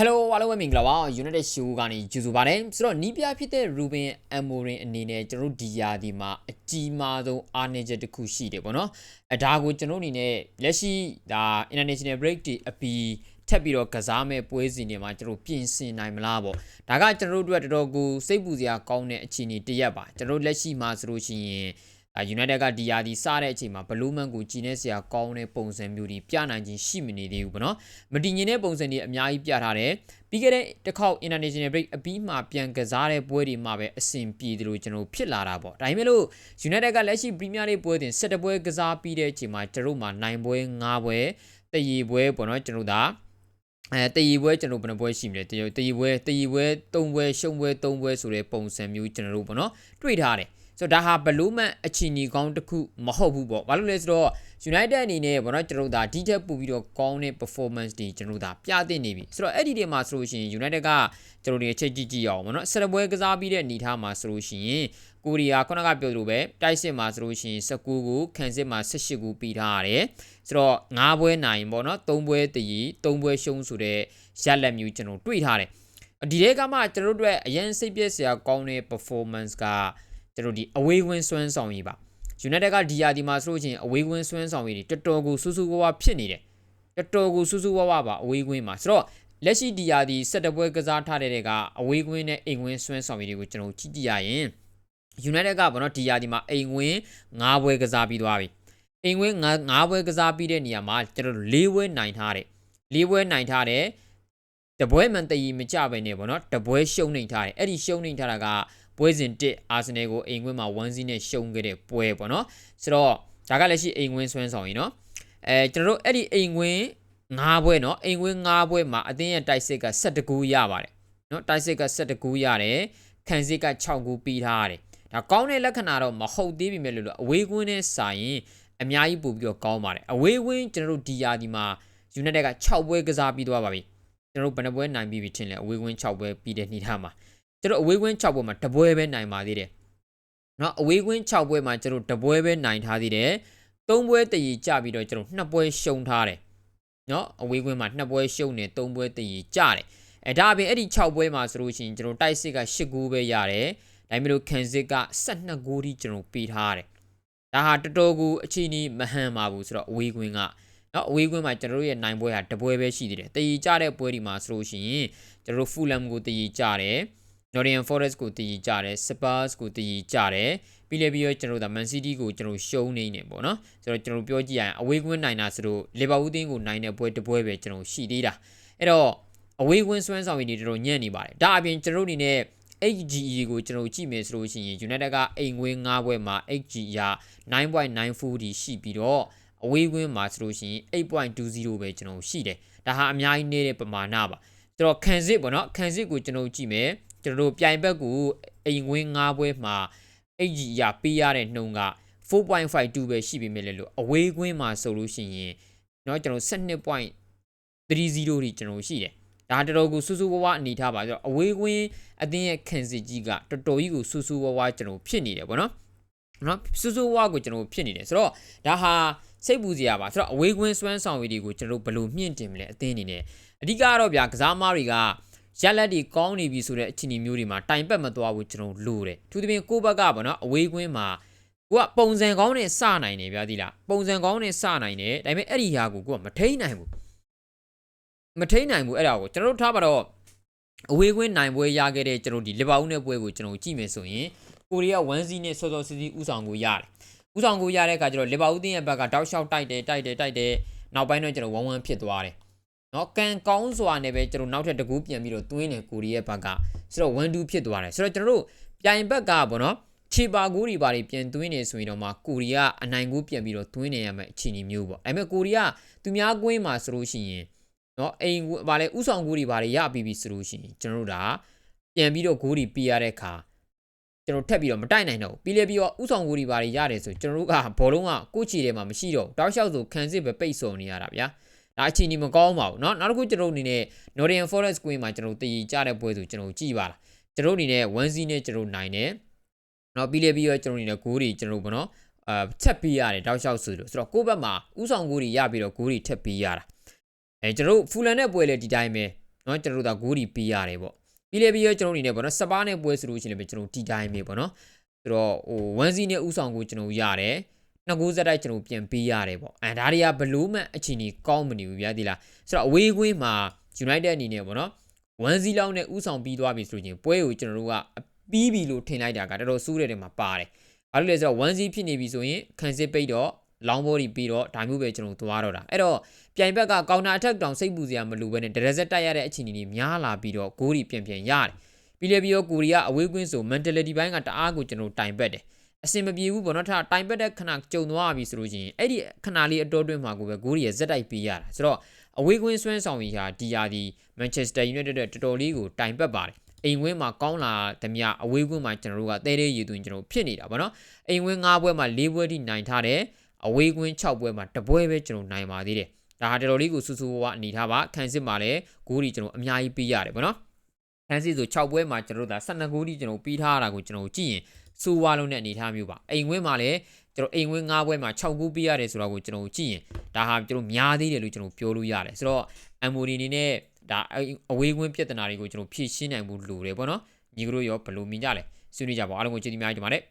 Hello အားလုံးပဲမင်္ဂလာပါ United Show ကနေကြိုဆိုပါတယ်ဆိုတော့နီးပြဖြစ်တဲ့ Ruben Amorin အနေနဲ့ကျွန်တော်တို့ဒီယာဒီမှာအကြီးမားဆုံးအားနည်းချက်တစ်ခုရှိတယ်ပေါ့နော်အဲဒါကိုကျွန်တော်အနေနဲ့လက်ရှိဒါ International Break တွေအပြီးထပ်ပြီးတော့ကစားမဲ့ပွဲစဉ်တွေမှာကျွန်တော်ပြင်ဆင်နိုင်မလားပေါ့ဒါကကျွန်တော်တို့အတွက်တော်တော်ကိုစိတ်ပူစရာကောင်းတဲ့အခြေအနေတစ်ရက်ပါကျွန်တော်တို့လက်ရှိမှာဆိုလို့ရှိရင်အာ United ကဒီယာဒီစတဲ့အချိန်မှာဘလူးမန်ကိုကြည်နေစရာကောင်းတဲ့ပုံစံမျိုးတွေပြနိုင်ခြင်းရှိမနေသေးဘူးပေါ့နော်မတည်ငြိမ်တဲ့ပုံစံတွေအများကြီးပြထားတယ်ပြီးခဲ့တဲ့တစ်ခေါက် international break အပြီးမှပြန်ကစားတဲ့ပွဲတွေမှာပဲအဆင်ပြေတယ်လို့ကျွန်တော်ဖြစ်လာတာပေါ့ဒါပေမဲ့လို့ United ကလက်ရှိ Premier League ပွဲတင်7ပွဲကစားပြီးတဲ့အချိန်မှာကျွန်တော်မှာ9ပွဲ9ပွဲတည်ရပွဲပေါ့နော်ကျွန်တော်ဒါအဲတည်ရပွဲကျွန်တော်ဘယ်နှပွဲရှိမလဲတည်တည်ပွဲတည်ပွဲ3ပွဲရှုံးပွဲ3ပွဲဆိုတဲ့ပုံစံမျိုးကျွန်တော်တို့ပေါ့နော်တွေ့ထားတယ် ဆိုတော့ဒါဟာဘလို့မှအချီနီကောင်းတစ်ခုမဟုတ်ဘူးပေါ့ဘာလို့လဲဆိုတော့ United အနေနဲ့ဘောနော်ကျွန်တော်တို့ဒါဒီထက်ပိုပြီးတော့ကောင်းတဲ့ performance တွေကျွန်တော်တို့ဒါပြသနေပြီဆိုတော့အဲ့ဒီတွေမှာဆိုလို့ရှိရင် United ကကျွန်တော်တို့ချက်ကြည့်ကြည့်အောင်ဘောနော်ဆက်ပွဲကစားပြီးတဲ့အနေထားမှာဆိုလို့ရှိရင်ကိုရီးယားခုနကပြောသလိုပဲတိုက်စစ်မှာဆိုလို့ရှိရင်19ကိုခံစစ်မှာ18ကိုပြီးထားရတယ်ဆိုတော့9ပွဲနိုင်ဘောနော်3ပွဲတည်3ပွဲရှုံးဆိုတဲ့ရက်လက်မျိုးကျွန်တော်တွေ့ထားတယ်ဒီတဲကမှကျွန်တော်တို့အတွက်အရင်စိတ်ပြည့်စရာကောင်းတဲ့ performance က ကျွန်တော်ဒီအဝေးဝင်းစွမ်းဆောင်ရည်ပါ United ကဒီယာဒီမှာဆိုလို့ချင်းအဝေးကွင်းစွမ်းဆောင်ရည်တွေတော်တော်ကိုစူးစူးဝါးဝါဖြစ်နေတယ်တော်တော်ကိုစူးစူးဝါးဝါပါအဝေးကွင်းမှာဆိုတော့လက်ရှိဒီယာဒီ17ပွဲကစားထားတဲ့တဲ့ကအဝေးကွင်းနဲ့အိမ်ကွင်းစွမ်းဆောင်ရည်တွေကိုကျွန်တော်ကြည့်ကြည့်ရရင် United ကဘောနော်ဒီယာဒီမှာအိမ်ကွင်း9ပွဲကစားပြီးသွားပြီအိမ်ကွင်း9ပွဲကစားပြီးတဲ့နေရာမှာကျွန်တော်တို့၄ပွဲနိုင်ထားတယ်၄ပွဲနိုင်ထားတယ်တပွဲမှန်တည်မကြပဲနေပေါ့နော်တပွဲရှုံးနေထားတယ်အဲ့ဒီရှုံးနေထားတာက ပွဲစဉ်1အာဆင်နယ်ကိုအိမ်ကွင်းမှာ1-0နဲ့ရှုံးခဲ့တဲ့ပွဲပေါ့နော်ဆိုတော့ဒါကလည်းရှိအိမ်ကွင်းဆွမ်းဆောင်ရင်နော်အဲကျွန်တော်တို့အဲ့ဒီအိမ်ကွင်း၅ပွဲနော်အိမ်ကွင်း၅ပွဲမှာအသင်းရဲ့တိုက်စစ်က12ဂူရပါတယ်နော်တိုက်စစ်က12ဂူရတယ်ခံစစ်က6ဂူပြီးထားရတယ်ဒါကောင်းတဲ့လက္ခဏာတော့မဟုတ်သေးပြီမဲ့လို့အဝေးကွင်းနဲ့စာရင်အများကြီးပို့ပြီးတော့ကောင်းပါတယ်အဝေးကွင်းကျွန်တော်တို့ဒီယာဒီမှာ United က6ပွဲကစားပြီးသွားပါပြီကျွန်တော်တို့ဘယ်နှပွဲနိုင်ပြီးပြီထင်လဲအဝေးကွင်း6ပွဲပြီးတဲ့နေ့ထားမှာ ကျွန်တော်အဝေးကွင်း6ပွဲမှာတပွဲပဲနိုင်ပါသေးတယ်เนาะအဝေးကွင်း6ပွဲမှာကျွန်တော်တပွဲပဲနိုင်ထားသေးတယ်3ပွဲတည်ကြပြီးတော့ကျွန်တော်2ပွဲရှုံးထားတယ်เนาะအဝေးကွင်းမှာ2ပွဲရှုံးနေ3ပွဲတည်ကြတယ်အဲဒါအပြင်အဲ့ဒီ6ပွဲမှာဆိုလို့ရှိရင်ကျွန်တော်တိုက်စစ်က8ဂိုးပဲရတယ်ဒါပေမဲ့လို့ခံစစ်က12ဂိုးထိကျွန်တော်ပေးထားရတယ်ဒါဟာတော်တော်ကိုအချိန်ကြီးမဟန်ပါဘူးဆိုတော့အဝေးကွင်းကနော်အဝေးကွင်းမှာကျွန်တော်တို့ရဲ့နိုင်ပွဲဟာတပွဲပဲရှိသေးတယ်တည်ကြတဲ့ပွဲဒီမှာဆိုလို့ရှိရင်ကျွန်တော်တို့ဖူလမ်ကိုတည်ကြတယ် Nottingham Forest ကိုတည်ကြတယ် Spurs ကိုတည်ကြတယ်ပြီးလည်းပြီးတော့ကျွန်တော်တို့ဒါ Man City ကိုကျွန်တော်ရှုံးနေနေပေါ့နော်ဆိုတော့ကျွန်တော်ပြောကြည့်ရရင်အဝေးကွင်းနိုင်တာဆိုတော့ Liverpool တင်းကိုနိုင်တဲ့ပွဲတစ်ပွဲပဲကျွန်တော်ရှိသေးတာအဲ့တော့အဝေးကွင်းစွမ်းဆောင်ရည်တွေတော်တော်ညံ့နေပါတယ်ဒါအပြင်ကျွန်တော်တို့အနေနဲ့ HGE ကိုကျွန်တော်ကြည့်မယ်ဆိုလို့ရှိရင် United ကအိမ်ကွင်း၅ပွဲမှာ HGE က9.94ဒီရှိပြီးတော့အဝေးကွင်းမှာဆိုလို့ရှိရင်8.20ပဲကျွန်တော်ရှိတယ်ဒါဟာအများကြီးနေတဲ့ပမာဏပါဆိုတော့ခံစစ်ပေါ့နော်ခံစစ်ကိုကျွန်တော်ကြည့်မယ် ကျွန်တော်တို့ပြိုင်ဘက်ကိုအိမ်ဝင်း၅ပွဲမှာ HG ရပေးရတဲ့နှုန်းက4.52ပဲရှိပေမဲ့လည်းလို့အဝေးကွင်းမှာဆိုလို့ရှိရင်เนาะကျွန်တော်12.30ထိကျွန်တော်ရှိတယ်ဒါတော်တော်ကိုစူးစူးဝါးဝါအနေထားပါဆိုတော့အဝေးကွင်းအသင်းရဲ့ခံစစ်ကြီးကတော်တော်ကြီးကိုစူးစူးဝါးဝါကျွန်တော်ဖြစ်နေတယ်ပေါ့နော်နော်စူးစူးဝါးကိုကျွန်တော်ဖြစ်နေတယ်ဆိုတော့ဒါဟာစိတ်ပူစရာပါဆိုတော့အဝေးကွင်းစွမ်းဆောင်ရည်တွေကိုကျွန်တော်ဘယ်လိုမြင့်တင်မလဲအသင်းအနေနဲ့အဓိကတော့ဗျာကစားမားတွေက ရက်လက်တွေကောင်းနေပြီဆိုတဲ့အခြေအနေမျိုးတွေမှာတိုင်ပတ်မသွားဘူးကျွန်တော်လိုတယ်သူသဖြင့်ကိုဘက်ကပေါ့နော်အဝေးကွင်းမှာကိုကပုံစံကောင်းနဲ့စနိုင်တယ်ဗျာဒီလားပုံစံကောင်းနဲ့စနိုင်တယ်ဒါပေမဲ့အဲ့ဒီဟာကိုကိုကမထိန်နိုင်ဘူးမထိန်နိုင်ဘူးအဲ့ဒါကိုကျွန်တော်တို့ထားပါတော့အဝေးကွင်းနိုင်ပွဲရခဲ့တဲ့ကျွန်တော်ဒီလီဗာပူးနဲ့ပွဲကိုကျွန်တော်ကြည့်မယ်ဆိုရင်ကိုရီးယား1 0နဲ့စောစောစီစီဥဆောင်ကိုရတယ်ဥဆောင်ကိုရတဲ့အခါကျတော့လီဗာပူးတင်းရဲ့ဘက်ကတောက်လျှောက်တိုက်တယ်တိုက်တယ်တိုက်တယ်နောက်ပိုင်းတော့ကျွန်တော်1 1ဖြစ်သွားတယ် နော်ကန်ကောင်းစွာနဲ့ပဲကျွန်တော်နောက်ထပ်တကူပြန်ပြီးတော့တွင်းတယ်ကိုရီးယားဘက်ကဆိုတော့1 2ဖြစ်သွားတယ်ဆိုတော့ကျွန်တော်တို့ပြိုင်ဘက်ကပေါ့နော်ချီပါကူတွေပါတွေပြန်သွင်းနေဆိုရင်တော့မှကိုရီးယားအနိုင်ကိုပြန်ပြီးတော့သွင်းနေရမယ့်အခြေအနေမျိုးပေါ့ဒါပေမဲ့ကိုရီးယားသူများကွင်းမှာဆိုလို့ရှိရင်နော်အိမ်ဗာလဲဥဆောင်ကူတွေပါတွေရပြီးပြီဆိုလို့ရှိရင်ကျွန်တော်တို့ဒါပြန်ပြီးတော့ဂိုးတွေပြရတဲ့အခါကျွန်တော်ထက်ပြီးတော့မတိုက်နိုင်တော့ဘူးပြီးလေပြီးတော့ဥဆောင်ကူတွေပါတွေရတယ်ဆိုကျွန်တော်တို့ကဘောလုံးကကိုချီထဲမှာမရှိတော့တောက်လျှောက်ဆိုခံစစ်ပဲပိတ်ဆို့နေရတာဗျာ ဒါအခြေအနေမကောင်းပါဘူးเนาะနောက်တစ်ခုကျွန်တော်အနေနဲ့ Nottingham Forest Queen မှာကျွန်တော်တည်ကြတဲ့ပွဲဆိုကျွန်တော်ကြည့်ပါလားကျွန်တော်အနေနဲ့1-0နဲ့ကျွန်တော်နိုင်တယ်เนาะပြီးလေပြီးတော့ကျွန်တော်အနေနဲ့ဂိုးတွေကျွန်တော်ဘောနော်အာချက်ပေးရတယ်တောက်လျှောက်ဆိုလို့ဆိုတော့ကိုယ့်ဘက်မှာဥဆောင်ဂိုးတွေရပြီးတော့ဂိုးတွေထက်ပေးရတာအဲကျွန်တော်ဖူလန်နဲ့ပွဲလေဒီတိုင်းပဲ เนาะကျွန်တော်တို့ဒါဂိုးဒီပေးရတယ်ပေါ့ပြီးလေပြီးတော့ကျွန်တော်အနေနဲ့ပေါ့နော်စပါးနဲ့ပွဲဆိုလို့ရှိရင်လည်းကျွန်တော်ဒီတိုင်းပဲပေါ့နော်ဆိုတော့ဟို1စီနဲ့ဥဆောင်ကိုကျွန်တော်ရတယ် နှစ်ကိုးစက်တိုက်ကျွန်တော်ပြန်ပေးရတယ်ပေါ့အဲဒါတွေကဘလို့မှအချိန်ကြီးကောင်းမနေဘူးဗျာဒီလားဆိုတော့အဝေးကွင်းမှာ United အနေနဲ့ပေါ့နော်1စီလောက်နဲ့ဥဆောင်ပြီးသွားပြီဆိုရင်ပွဲကိုကျွန်တော်တို့ကပြီးပြီလို့ထင်လိုက်တာကတော်တော်စိုးတဲ့နေရာမှာပါတယ်ဘာလို့လဲဆိုတော့1စီဖြစ်နေပြီဆိုရင်ခံစစ်ပိတ်တော့လောင်းဘော်ဒီပြီးတော့ဒါမျိုးပဲကျွန်တော်သွားတော့တာအဲ့တော့ပြိုင်ဘက်ကကောင်တာအထက်တောင်စိတ်ပူစရာမလိုဘဲနဲ့ဒရက်ဆက်တက်ရတဲ့အချိန်ကြီးများလာပြီးတော့ဂိုးဒီပြန်ပြန်ရတယ်ပြီးလေပြီးတော့ကိုရီးယားအဝေးကွင်းဆို mentality ဘိုင်းကတအားကိုကျွန်တော်တိုင်ပတ်တယ် အစင်မပြေဘူးပေါ့နော်ထားတိုင်ပတ်တဲ့ခဏကြုံသွားပြီဆိုလို့ရှိရင်အဲ့ဒီခဏလေးအတော်တွင်းမှာကိုပဲဂိုးရီရဲ့ဇက်တိုက်ပေးရတာဆိုတော့အဝေးကွင်းဆွဲဆောင်ရီဟာဒီယာဒီ Manchester United တဲ့တော်တော်လေးကိုတိုင်ပတ်ပါတယ်အိမ်ဝင်းမှာကောင်းလာသမျှအဝေးကွင်းမှာကျွန်တော်တို့ကတဲတဲရည်သွင်းကျွန်တော်ဖြစ်နေတာပေါ့နော်အိမ်ဝင်း၅ဘွဲမှာ၄ဘွဲထိနိုင်ထားတယ်အဝေးကွင်း6ဘွဲမှာတပွဲပဲကျွန်တော်နိုင်ပါသေးတယ်ဒါဟာတော်တော်လေးကိုစူးစူးဝါးဝါအနေထားပါခန်းစစ်မှာလည်းဂိုးဒီကျွန်တော်အများကြီးပေးရတယ်ပေါ့နော်ခန်းစစ်ဆို6ပွဲမှာကျွန်တော်တို့ဒါ12ဂိုးဒီကျွန်တော်ပြီးထားတာကိုကျွန်တော်ကြည့်ရင် စူဝါလုံးတဲ့အနေထားမျိုးပါအိမ်ဝင်းမှာလည်းကျွန်တော်အိမ်ဝင်း၅ပွဲမှာ6ဂိုးပေးရတယ်ဆိုတော့ကိုကျွန်တော်ကြည့်ရင်ဒါဟာကျွန်တော်များသေးတယ်လို့ကျွန်တော်ပြောလို့ရတယ်ဆိုတော့အမ်မိုဒီအနေနဲ့ဒါအဝေးကွင်းပြဿနာတွေကိုကျွန်တော်ဖြေရှင်းနိုင်ဖို့လိုတယ်ပေါ့နော်ညီကတို့ရောဘယ်လိုမြင်ကြလဲဆွေးနွေးကြပါအားလုံးကိုကျေးဇူးများတင်ပါတယ်